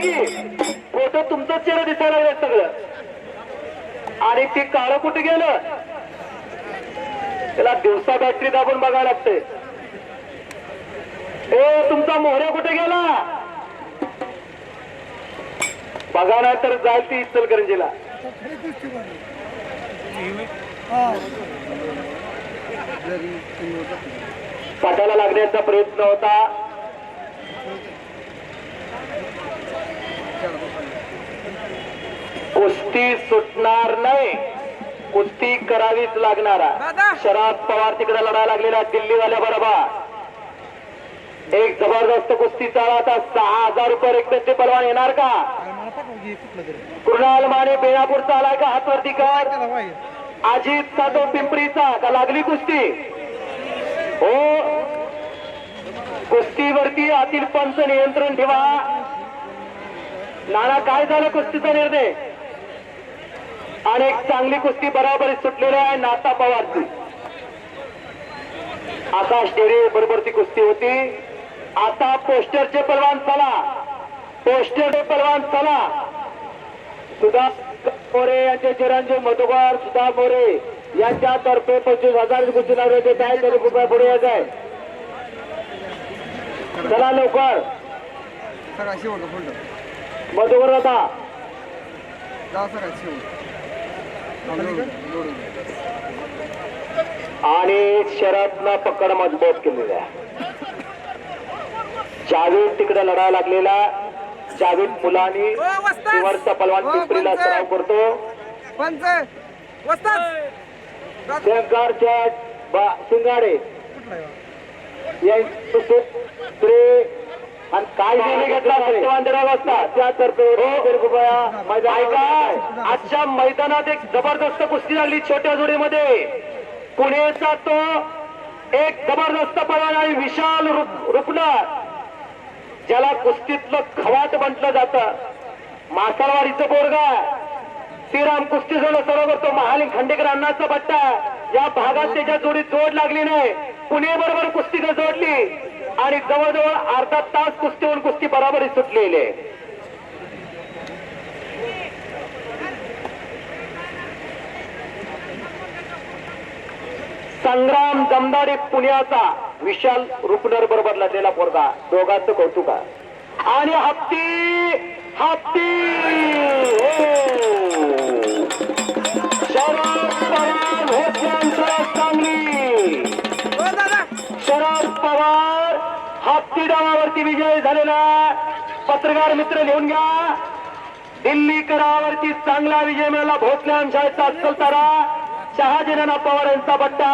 की फोटो तुमचा चेहरा दिसायला लागला सगळं. आणि ते काळ कुठे गेलं? त्याला दिवसा बॅटरी दाबून बघा लागते ए तुमचा मोहऱ्या कुठे गेला? बघा ना तर जाईल ती इचलकरंजीला. पाठाला लागण्याचा प्रयत्न होता. कुस्ती सुटणार नाही. कुस्ती करावीच लागणारा. शरद पवार तिकडे लढा लागलेला दिल्लीवाल्या बरोबर. एक जबरदस्त कुस्ती चालू आता सहा हजार रुपये एकट्याचे पलवान येणार का? कृणाल माने बेळापूरचा आलाय का हातवरती कर? अजित साधो पिंपरीचा का लागली कुस्ती? हो. कुस्तीवरती आतील पंच नियंत्रण ठेवा. नाना काय झालं कुस्तीचा निर्णय? आणि एक चांगली कुस्ती बराबरी सुटलेली आहे नाता पवारची. आकाश डेरे बरोबर ती कुस्ती होती. आता पोस्टरचे पलवान चला. पोस्टरचे पलवान चला. सुधा मोरे यांचे चिरंजीव मधुकर सुधा मोरे यांच्यातर्फे पंचवीस हजार कुस्ती लावले काय तरी रुपये पुढे येत आहे चला लवकर. मधुकर आता आणि शरदनं पकड मजबूत केलेली आहे. जावेद तिकडे लढा लागलेला जावेद मुलांनी सिंवरचा पलवान पिंपरीला सराव करतो. यांचे दुसरे आणि काय रुपया ऐका आजच्या मैदानात एक जबरदस्त कुस्ती झाली छोट्या जोडीमध्ये. पुणेचा तो एक जबरदस्त पवन आणि विशाल रुप- रुपणार ज्याला कुस्तीतलं खवाट म्हटलं जातं. मासाळवाडीचं बोरगा श्रीराम कुस्ती जोडलं सर्व करतो. महालिंग खांडेकर अण्णाचा बट्टा या भागात त्याच्या जोडीत जोड लागली नाही. पुणे बरोबर कुस्ती आणि जवळजवळ अर्धा तास कुस्ती होऊन कुस्ती बराबरी सुटलेली आहे. संग्राम दमदारी पुण्याचा विशाल रुपनर बरोबर लढलेला पोरगा. दोघांचं कौतुक. आणि हत्ती हत्ती हो. शरद पवार भोसल्यांचं सांगली हो शरद पवार हत्ती डावावरती विजय झालेला पत्रकार मित्र लिहून घ्या. दिल्ली करावरती चांगला विजय मिळाला. भोसले शाळेचा अस्सल तारा. पवार यांचा बट्टा.